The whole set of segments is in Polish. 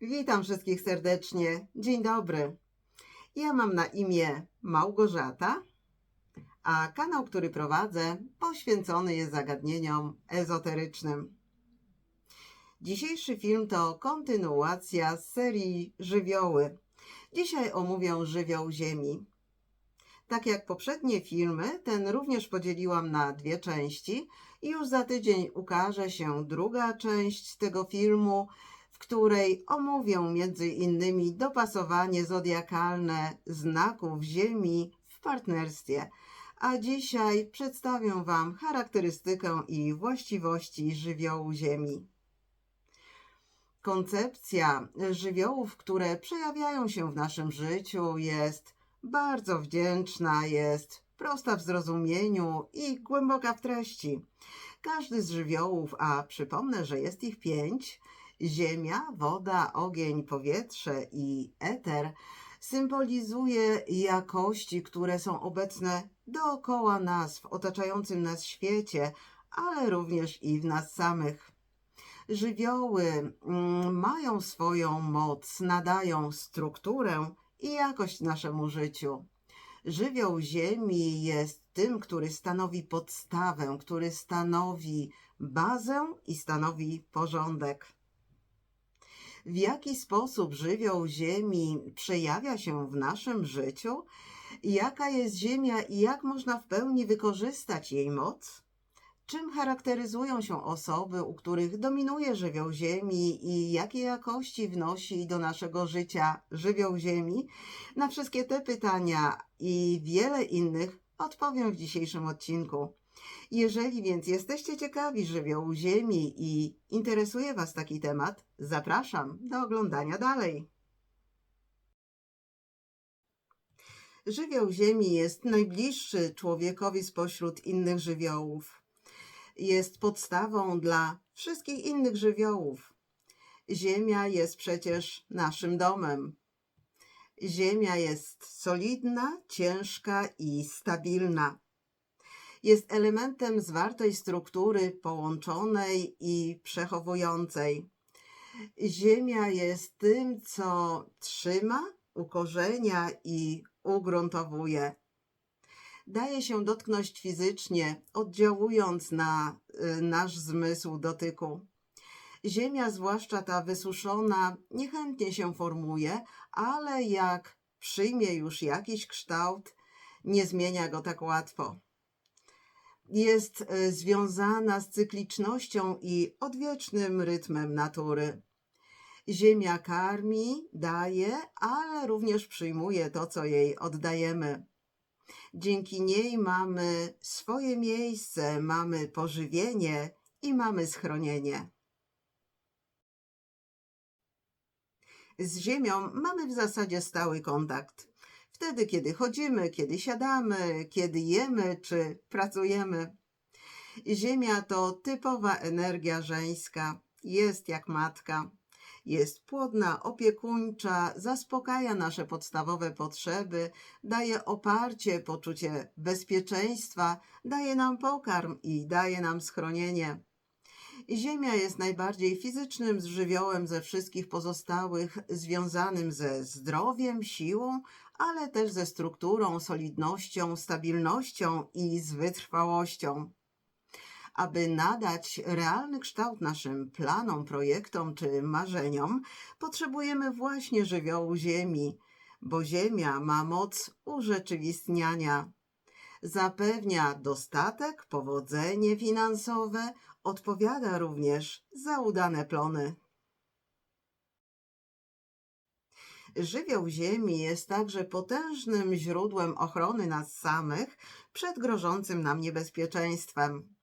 Witam wszystkich serdecznie. Dzień dobry. Ja mam na imię Małgorzata, a kanał, który prowadzę, poświęcony jest zagadnieniom ezoterycznym. Dzisiejszy film to kontynuacja serii Żywioły. Dzisiaj omówię żywioł Ziemi. Tak jak poprzednie filmy, ten również podzieliłam na dwie części i już za tydzień ukaże się druga część tego filmu, w której omówię między innymi dopasowanie zodiakalne znaków Ziemi w partnerstwie. A dzisiaj przedstawię Wam charakterystykę i właściwości żywiołu Ziemi. Koncepcja żywiołów, które przejawiają się w naszym życiu, jest bardzo wdzięczna, jest prosta w zrozumieniu i głęboka w treści. Każdy z żywiołów, a przypomnę, że jest ich pięć ziemia, woda, ogień, powietrze i eter symbolizuje jakości, które są obecne dookoła nas, w otaczającym nas świecie, ale również i w nas samych. Żywioły mm, mają swoją moc, nadają strukturę i jakość naszemu życiu. Żywioł Ziemi jest tym, który stanowi podstawę, który stanowi bazę i stanowi porządek. W jaki sposób żywioł Ziemi przejawia się w naszym życiu? Jaka jest Ziemia i jak można w pełni wykorzystać jej moc? Czym charakteryzują się osoby, u których dominuje żywioł Ziemi i jakie jakości wnosi do naszego życia żywioł Ziemi? Na wszystkie te pytania i wiele innych odpowiem w dzisiejszym odcinku. Jeżeli więc jesteście ciekawi żywiołu Ziemi i interesuje Was taki temat, zapraszam do oglądania dalej. Żywioł Ziemi jest najbliższy człowiekowi spośród innych żywiołów jest podstawą dla wszystkich innych żywiołów. Ziemia jest przecież naszym domem. Ziemia jest solidna, ciężka i stabilna. Jest elementem zwartej struktury połączonej i przechowującej. Ziemia jest tym, co trzyma, ukorzenia i ugruntowuje daje się dotknąć fizycznie, oddziałując na y, nasz zmysł dotyku. Ziemia, zwłaszcza ta wysuszona, niechętnie się formuje, ale jak przyjmie już jakiś kształt, nie zmienia go tak łatwo. Jest y, związana z cyklicznością i odwiecznym rytmem natury. Ziemia karmi, daje, ale również przyjmuje to, co jej oddajemy. Dzięki niej mamy swoje miejsce, mamy pożywienie i mamy schronienie. Z Ziemią mamy w zasadzie stały kontakt. Wtedy, kiedy chodzimy, kiedy siadamy, kiedy jemy czy pracujemy. Ziemia to typowa energia żeńska, jest jak matka jest płodna, opiekuńcza, zaspokaja nasze podstawowe potrzeby, daje oparcie, poczucie bezpieczeństwa, daje nam pokarm i daje nam schronienie. Ziemia jest najbardziej fizycznym żywiołem ze wszystkich pozostałych, związanym ze zdrowiem, siłą, ale też ze strukturą, solidnością, stabilnością i z wytrwałością aby nadać realny kształt naszym planom, projektom czy marzeniom, potrzebujemy właśnie żywiołu Ziemi, bo Ziemia ma moc urzeczywistniania. Zapewnia dostatek, powodzenie finansowe, odpowiada również za udane plony. Żywioł Ziemi jest także potężnym źródłem ochrony nas samych przed grożącym nam niebezpieczeństwem.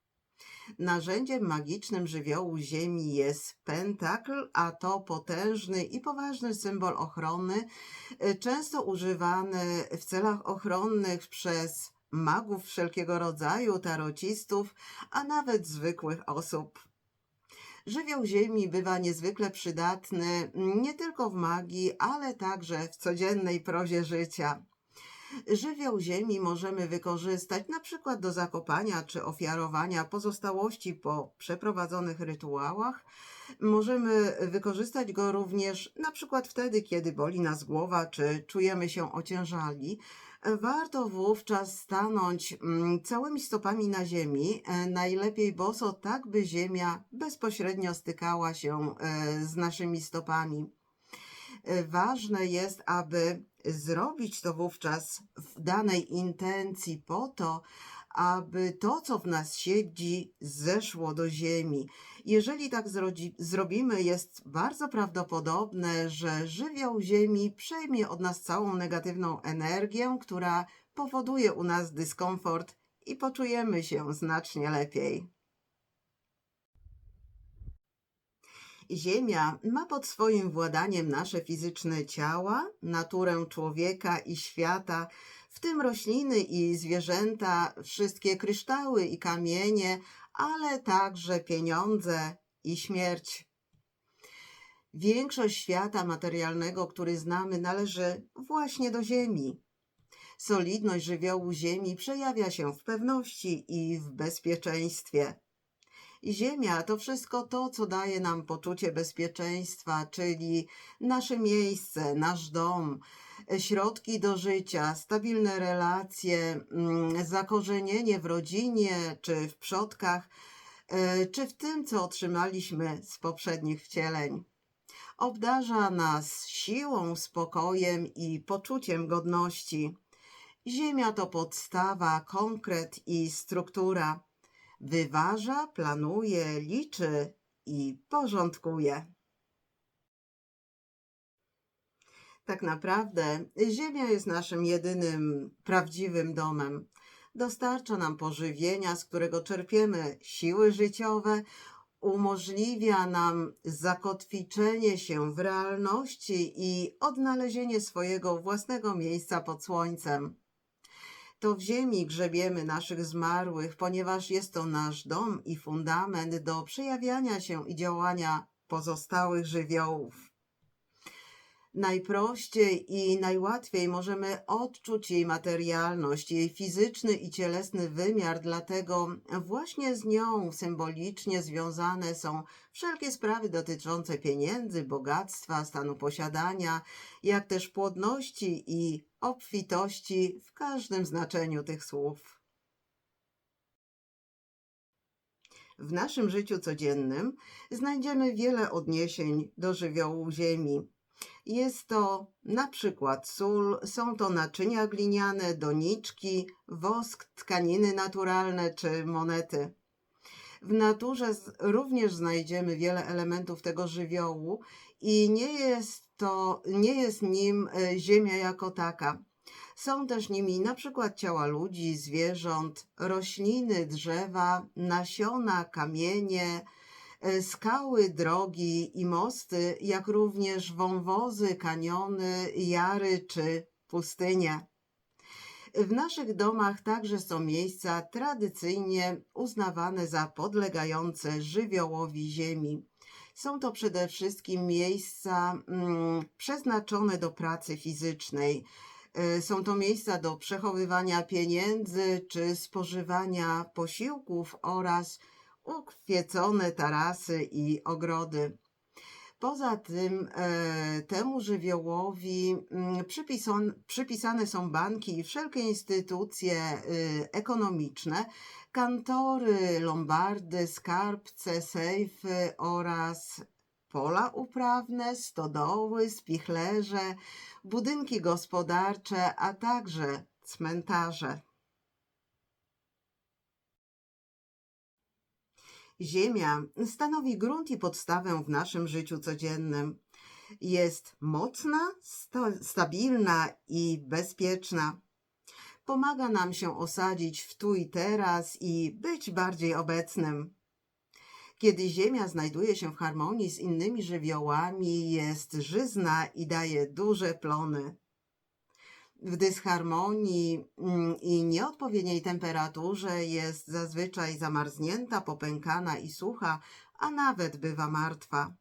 Narzędziem magicznym żywiołu Ziemi jest pentakl, a to potężny i poważny symbol ochrony, e, często używany w celach ochronnych przez magów wszelkiego rodzaju, tarocistów, a nawet zwykłych osób. Żywioł Ziemi bywa niezwykle przydatny nie tylko w magii, ale także w codziennej prozie życia. Żywioł ziemi możemy wykorzystać na przykład do zakopania czy ofiarowania pozostałości po przeprowadzonych rytuałach. Możemy wykorzystać go również na przykład wtedy, kiedy boli nas głowa czy czujemy się ociężali. Warto wówczas stanąć mm, całymi stopami na ziemi, e, najlepiej boso, tak by ziemia bezpośrednio stykała się e, z naszymi stopami. E, Ważne jest, aby zrobić to wówczas w danej intencji po to, aby to, co w nas siedzi, zeszło do ziemi. Jeżeli tak zrobimy, jest bardzo prawdopodobne, że żywioł ziemi przejmie od nas całą negatywną energię, która powoduje u nas dyskomfort i poczujemy się znacznie lepiej. Ziemia ma pod swoim władaniem nasze fizyczne ciała, naturę człowieka i świata, w tym rośliny i zwierzęta, wszystkie kryształy i kamienie, ale także pieniądze i śmierć. Większość świata materialnego, który znamy, należy właśnie do Ziemi. Solidność żywiołu Ziemi przejawia się w pewności i w bezpieczeństwie. Ziemia to wszystko to, co daje nam poczucie bezpieczeństwa, czyli nasze miejsce, nasz dom, środki do życia, stabilne relacje, mm, zakorzenienie w rodzinie czy w przodkach, e, czy w tym, co otrzymaliśmy z poprzednich wcieleń. Obdarza nas siłą, spokojem i poczuciem godności. Ziemia to podstawa, konkret i struktura wyważa, planuje, liczy i porządkuje. Tak naprawdę Ziemia jest naszym jedynym prawdziwym domem. Dostarcza nam pożywienia, z którego czerpiemy siły życiowe, umożliwia nam zakotwiczenie się w realności i odnalezienie swojego własnego miejsca pod słońcem. To w ziemi grzebiemy naszych zmarłych, ponieważ jest to nasz dom i fundament do przejawiania się i działania pozostałych żywiołów. Najprościej i najłatwiej możemy odczuć jej materialność, jej fizyczny i cielesny wymiar, dlatego właśnie z nią symbolicznie związane są wszelkie sprawy dotyczące pieniędzy, bogactwa, stanu posiadania, jak też płodności i obfitości w każdym znaczeniu tych słów. W naszym życiu codziennym znajdziemy wiele odniesień do żywiołu ziemi. Jest to na przykład sól, są to naczynia gliniane, doniczki, wosk, tkaniny naturalne czy monety. W naturze również znajdziemy wiele elementów tego żywiołu i nie jest to, nie jest nim e, ziemia jako taka. Są też nimi na przykład ciała ludzi, zwierząt, rośliny, drzewa, nasiona, kamienie, skały, drogi i mosty, jak również wąwozy, kaniony, jary czy pustynie. W naszych domach także są miejsca tradycyjnie uznawane za podlegające żywiołowi ziemi. Są to przede wszystkim miejsca mm, przeznaczone do pracy fizycznej. E, Są to miejsca do przechowywania pieniędzy czy spożywania posiłków oraz ukwiecone tarasy i ogrody. Poza tym e, temu żywiołowi mm, przypisane są banki i wszelkie instytucje y, ekonomiczne, kantory, lombardy, skarbce, sejfy oraz pola uprawne, stodoły, spichlerze, budynki gospodarcze, a także cmentarze. Ziemia stanowi grunt i podstawę w naszym życiu codziennym. Jest mocna, sta- stabilna i bezpieczna. Pomaga nam się osadzić w tu i teraz i być bardziej obecnym. Kiedy Ziemia znajduje się w harmonii z innymi żywiołami, jest żyzna i daje duże plony. W dysharmonii mm, i nieodpowiedniej temperaturze jest zazwyczaj zamarznięta, popękana i sucha, a nawet bywa martwa.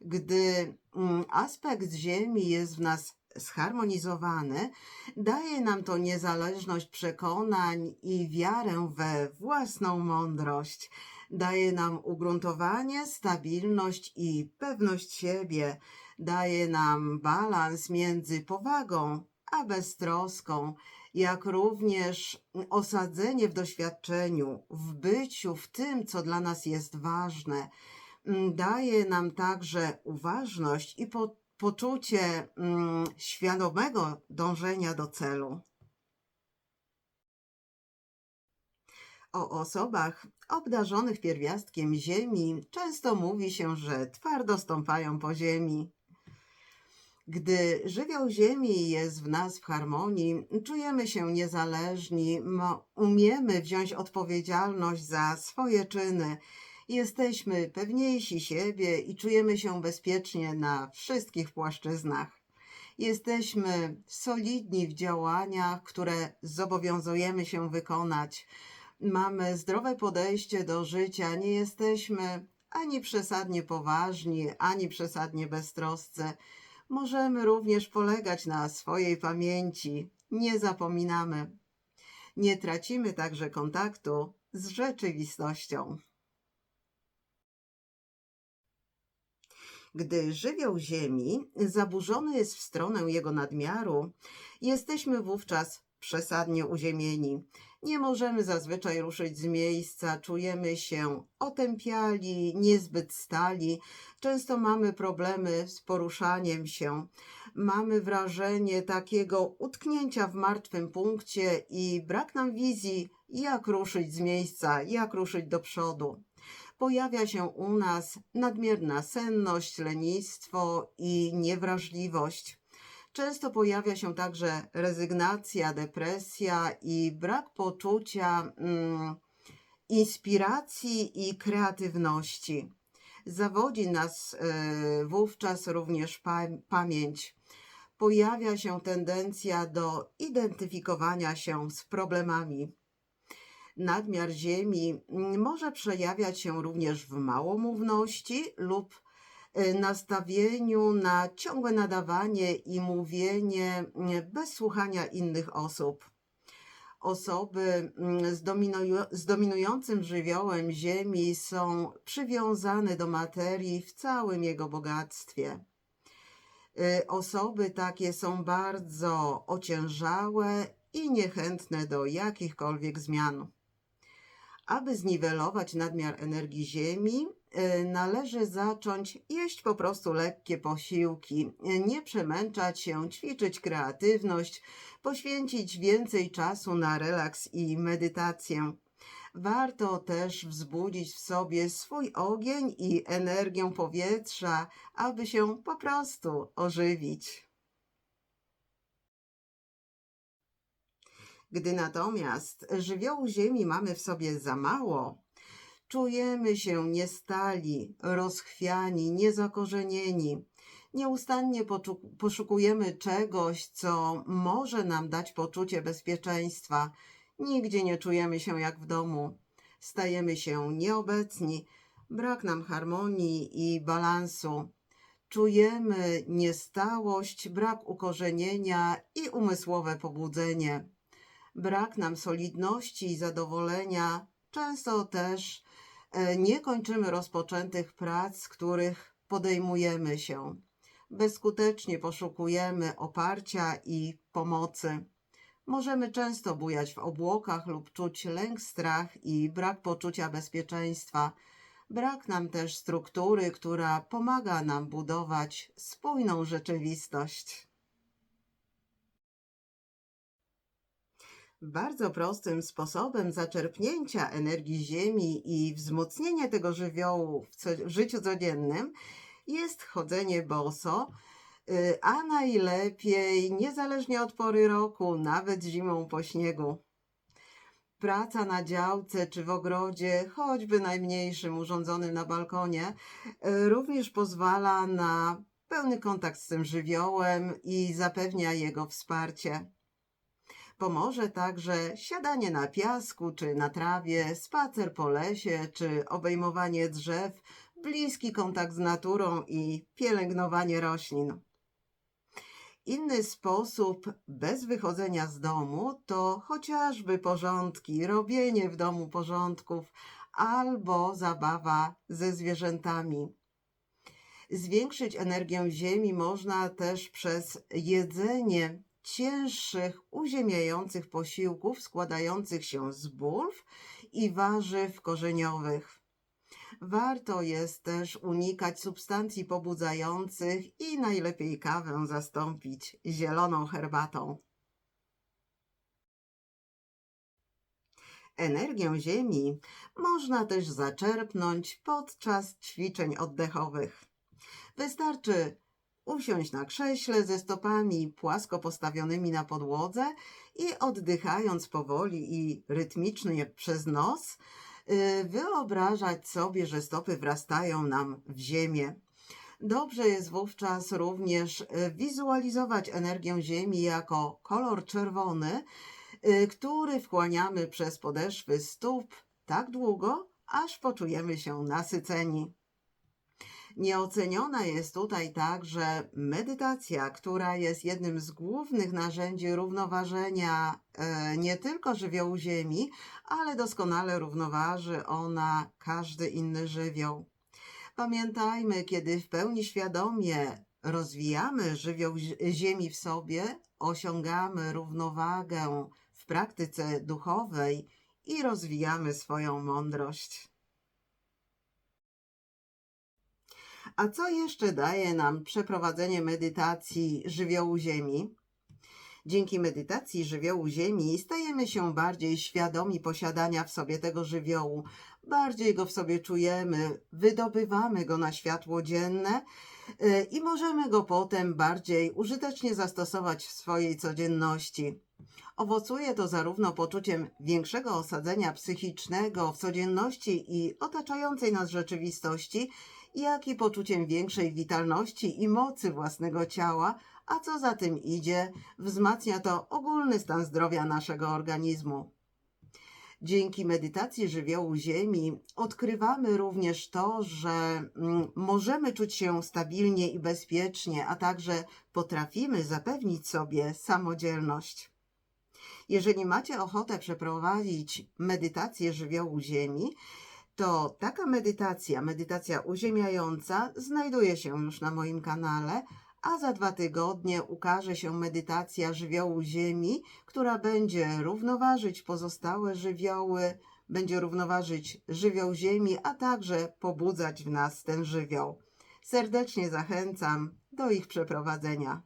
Gdy mm, aspekt Ziemi jest w nas zharmonizowany, daje nam to niezależność przekonań i wiarę we własną mądrość. Daje nam ugruntowanie, stabilność i pewność siebie. Daje nam balans między powagą a beztroską, jak również osadzenie w doświadczeniu, w byciu, w tym, co dla nas jest ważne. Mm, Daje nam także uważność i po, poczucie mm, świadomego dążenia do celu. O osobach obdarzonych pierwiastkiem ziemi często mówi się, że twardo stąpają po ziemi. Gdy żywioł ziemi jest w nas w harmonii, czujemy się niezależni, umiemy wziąć odpowiedzialność za swoje czyny, jesteśmy pewniejsi siebie i czujemy się bezpiecznie na wszystkich płaszczyznach. Jesteśmy solidni w działaniach, które zobowiązujemy się wykonać. Mamy zdrowe podejście do życia, nie jesteśmy ani przesadnie poważni, ani przesadnie beztroscy. Możemy również polegać na swojej pamięci. Nie zapominamy. Nie tracimy także kontaktu z rzeczywistością. Gdy żywioł Ziemi zaburzony jest w stronę jego nadmiaru, jesteśmy wówczas przesadnie uziemieni. Nie możemy zazwyczaj ruszyć z miejsca, czujemy się otępiali, niezbyt stali, często mamy problemy z poruszaniem się. Mamy wrażenie takiego utknięcia w martwym punkcie i brak nam wizji, jak ruszyć z miejsca, jak ruszyć do przodu. Pojawia się u nas nadmierna senność, lenistwo i niewrażliwość. Często pojawia się także rezygnacja, depresja i brak poczucia mm, inspiracji i kreatywności. Zawodzi nas e, wówczas również pa- pamięć. Pojawia się tendencja do identyfikowania się z problemami. Nadmiar ziemi mm, może przejawiać się również w małomówności lub nastawieniu na ciągłe nadawanie i mówienie mm, bez słuchania innych osób. Osoby mm, z, dominującym żywiołem Ziemi są przywiązane do materii w całym jego bogactwie. Y, Osoby takie są bardzo ociężałe i niechętne do jakichkolwiek zmian. Aby zniwelować nadmiar energii Ziemi, y, należy zacząć jeść po prostu lekkie posiłki, y, nie przemęczać się, ćwiczyć kreatywność, poświęcić więcej czasu na relaks i medytację. Warto też wzbudzić w sobie swój ogień i energię powietrza, aby się po prostu ożywić. Gdy natomiast żywiołu ziemi mamy w sobie za mało, czujemy się niestali, rozchwiani, niezakorzenieni. Nieustannie poszukujemy czegoś, co może nam dać poczucie bezpieczeństwa. Nigdzie nie czujemy się jak w domu. Stajemy się nieobecni, brak nam harmonii i balansu. Czujemy niestałość, brak ukorzenienia i umysłowe pobudzenie. Brak nam solidności i zadowolenia. Często też nie kończymy rozpoczętych prac, których podejmujemy się. Bezskutecznie poszukujemy oparcia i pomocy. Możemy często bujać w obłokach lub czuć lęk, strach i brak poczucia bezpieczeństwa. Brak nam też struktury, która pomaga nam budować spójną rzeczywistość. Bardzo prostym sposobem zaczerpnięcia energii Ziemi i wzmocnienia tego żywiołu w, co, w życiu codziennym jest chodzenie boso, y, a najlepiej niezależnie od pory roku, nawet zimą po śniegu. Praca na działce czy w ogrodzie, choćby najmniejszym urządzonym na balkonie, y, również pozwala na pełny kontakt z tym żywiołem i zapewnia jego wsparcie. Pomoże także siadanie na piasku czy na trawie, spacer po lesie czy obejmowanie drzew, bliski kontakt z naturą i pielęgnowanie roślin. Inny sposób bez wychodzenia z domu to chociażby porządki, robienie w domu porządków albo zabawa ze zwierzętami. Zwiększyć energię ziemi można też przez jedzenie cięższych, uziemiających posiłków składających się z bulw i warzyw korzeniowych. Warto jest też unikać substancji pobudzających i najlepiej kawę zastąpić zieloną herbatą. Energię ziemi można też zaczerpnąć podczas ćwiczeń oddechowych. Wystarczy usiąść na krześle ze stopami płasko postawionymi na podłodze i oddychając powoli i rytmicznie przez nos, y, wyobrażać sobie, że stopy wrastają nam w ziemię. Dobrze jest wówczas również y, wizualizować energię Ziemi jako kolor czerwony, y, który wchłaniamy przez podeszwy stóp tak długo, aż poczujemy się nasyceni. Nieoceniona jest tutaj także medytacja, która jest jednym z głównych narzędzi równoważenia e, nie tylko żywiołu Ziemi, ale doskonale równoważy ona każdy inny żywioł. Pamiętajmy, kiedy w pełni świadomie rozwijamy żywioł zi- Ziemi w sobie, osiągamy równowagę w praktyce duchowej i rozwijamy swoją mądrość. A co jeszcze daje nam przeprowadzenie medytacji żywiołu Ziemi? Dzięki medytacji żywiołu Ziemi stajemy się bardziej świadomi posiadania w sobie tego żywiołu, bardziej go w sobie czujemy, wydobywamy go na światło dzienne y, i możemy go potem bardziej użytecznie zastosować w swojej codzienności. Owocuje to zarówno poczuciem większego osadzenia psychicznego w codzienności i otaczającej nas rzeczywistości, jak i poczuciem większej witalności i mocy własnego ciała, a co za tym idzie, wzmacnia to ogólny stan zdrowia naszego organizmu. Dzięki medytacji żywiołu Ziemi odkrywamy również to, że mm, możemy czuć się stabilnie i bezpiecznie, a także potrafimy zapewnić sobie samodzielność. Jeżeli macie ochotę przeprowadzić medytację żywiołu Ziemi, to taka medytacja, medytacja uziemiająca, znajduje się już na moim kanale, a za dwa tygodnie ukaże się medytacja żywiołu Ziemi, która będzie równoważyć pozostałe żywioły, będzie równoważyć żywioł Ziemi, a także pobudzać w nas ten żywioł. Serdecznie zachęcam do ich przeprowadzenia.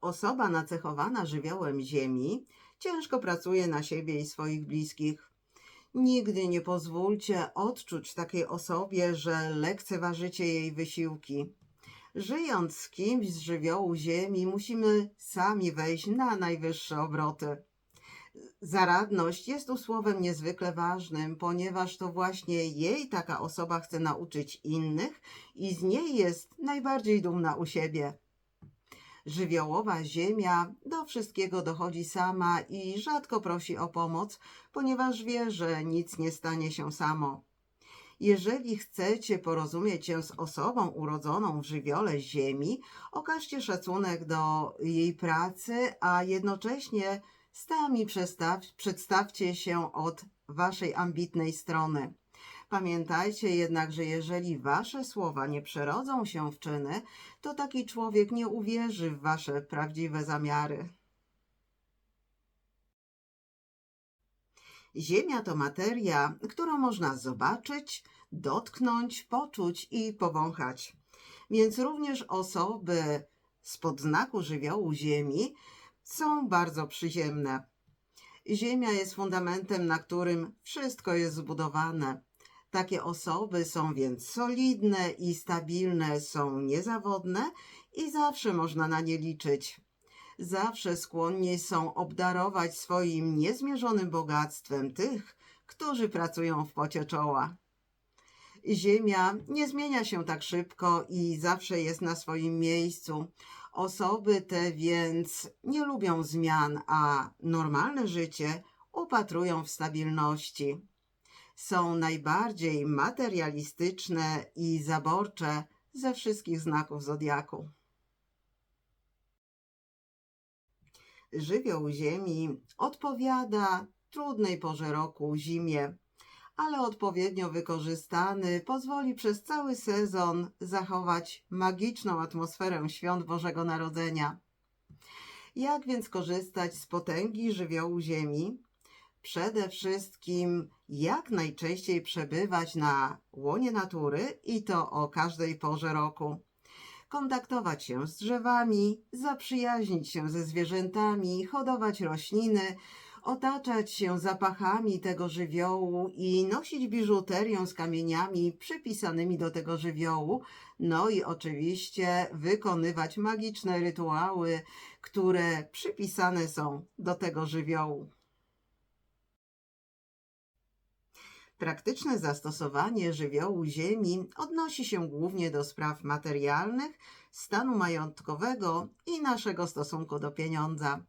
Osoba nacechowana żywiołem Ziemi ciężko pracuje na siebie i swoich bliskich. Nigdy nie pozwólcie odczuć takiej osobie, że lekceważycie jej wysiłki. Żyjąc z kimś z żywiołu ziemi, musimy sami wejść na najwyższe obroty. Zaradność jest tu słowem niezwykle ważnym, ponieważ to właśnie jej taka osoba chce nauczyć innych i z niej jest najbardziej dumna u siebie. Żywiołowa ziemia do wszystkiego dochodzi sama i rzadko prosi o pomoc, ponieważ wie, że nic nie stanie się samo. Jeżeli chcecie porozumieć się z osobą urodzoną w żywiole ziemi, okażcie szacunek do jej pracy, a jednocześnie przestaw, przedstawcie się od waszej ambitnej strony. Pamiętajcie jednak, że jeżeli wasze słowa nie przerodzą się w czyny, to taki człowiek nie uwierzy w wasze prawdziwe zamiary. Ziemia to materia, którą można zobaczyć, dotknąć, poczuć i powąchać. Więc również osoby spod znaku żywiołu Ziemi są bardzo przyziemne. Ziemia jest fundamentem, na którym wszystko jest zbudowane. Takie osoby są więc solidne i stabilne, są niezawodne i zawsze można na nie liczyć. Zawsze skłonni są obdarować swoim niezmierzonym bogactwem tych, którzy pracują w pocie czoła. Ziemia nie zmienia się tak szybko i zawsze jest na swoim miejscu. Osoby te więc nie lubią zmian, a normalne życie upatrują w stabilności są najbardziej materialistyczne i zaborcze ze wszystkich znaków zodiaku. Żywioł Ziemi odpowiada trudnej porze roku zimie, ale odpowiednio wykorzystany pozwoli przez cały sezon zachować magiczną atmosferę świąt Bożego Narodzenia. Jak więc korzystać z potęgi żywiołu Ziemi? Przede wszystkim jak najczęściej przebywać na łonie natury i to o każdej porze roku. Kontaktować się z drzewami, zaprzyjaźnić się ze zwierzętami, hodować rośliny, otaczać się zapachami tego żywiołu i nosić biżuterię z kamieniami przypisanymi do tego żywiołu, no i oczywiście wykonywać magiczne rytuały, które przypisane są do tego żywiołu. Praktyczne zastosowanie żywiołu ziemi odnosi się głównie do spraw materialnych, stanu majątkowego i naszego stosunku do pieniądza.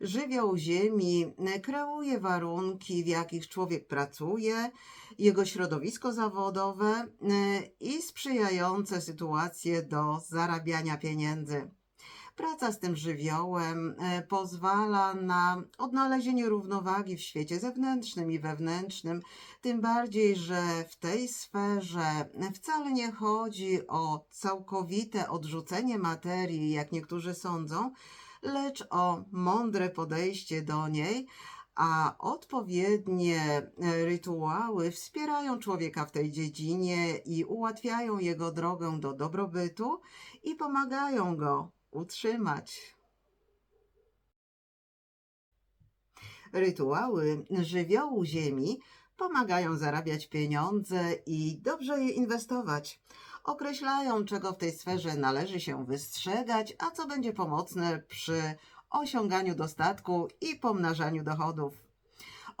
Żywioł ziemi kreuje warunki, w jakich człowiek pracuje, jego środowisko zawodowe e, i sprzyjające sytuacje do zarabiania pieniędzy. Praca z tym żywiołem e, pozwala na odnalezienie równowagi w świecie zewnętrznym i wewnętrznym, tym bardziej, że w tej sferze wcale nie chodzi o całkowite odrzucenie materii, jak niektórzy sądzą, lecz o mądre podejście do niej, a odpowiednie rytuały wspierają człowieka w tej dziedzinie i ułatwiają jego drogę do dobrobytu i pomagają go utrzymać. Rytuały żywiołu ziemi pomagają zarabiać pieniądze i dobrze je inwestować. Określają, czego w tej sferze należy się wystrzegać, a co będzie pomocne przy osiąganiu dostatku i pomnażaniu dochodów.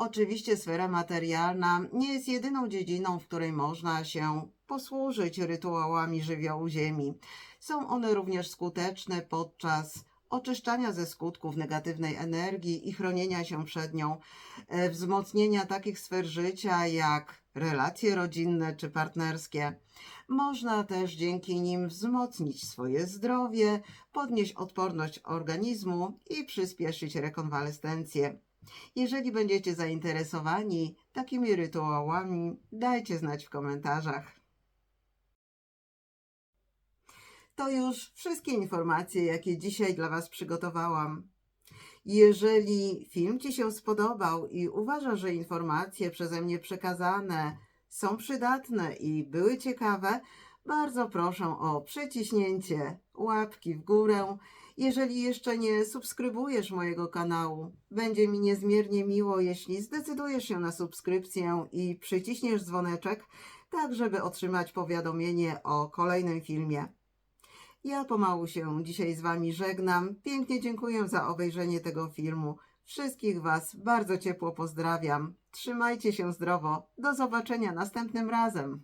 Oczywiście sfera materialna nie jest jedyną dziedziną, w której można się posłużyć rytuałami żywiołu ziemi. Są one również skuteczne podczas oczyszczania ze skutków negatywnej energii i chronienia się przed nią, e, wzmocnienia takich sfer życia jak relacje rodzinne czy partnerskie. Można też dzięki nim wzmocnić swoje zdrowie, podnieść odporność organizmu i przyspieszyć rekonwalescencję. Jeżeli będziecie zainteresowani takimi rytuałami, dajcie znać w komentarzach. To już wszystkie informacje, jakie dzisiaj dla Was przygotowałam. Jeżeli film Ci się spodobał i uważasz, że informacje przeze mnie przekazane są przydatne i były ciekawe, bardzo proszę o przyciśnięcie łapki w górę. Jeżeli jeszcze nie subskrybujesz mojego kanału, będzie mi niezmiernie miło, jeśli zdecydujesz się na subskrypcję i przyciśniesz dzwoneczek, tak żeby otrzymać powiadomienie o kolejnym filmie. Ja pomału się dzisiaj z Wami żegnam. Pięknie dziękuję za obejrzenie tego filmu. Wszystkich Was bardzo ciepło pozdrawiam. Trzymajcie się zdrowo. Do zobaczenia następnym razem.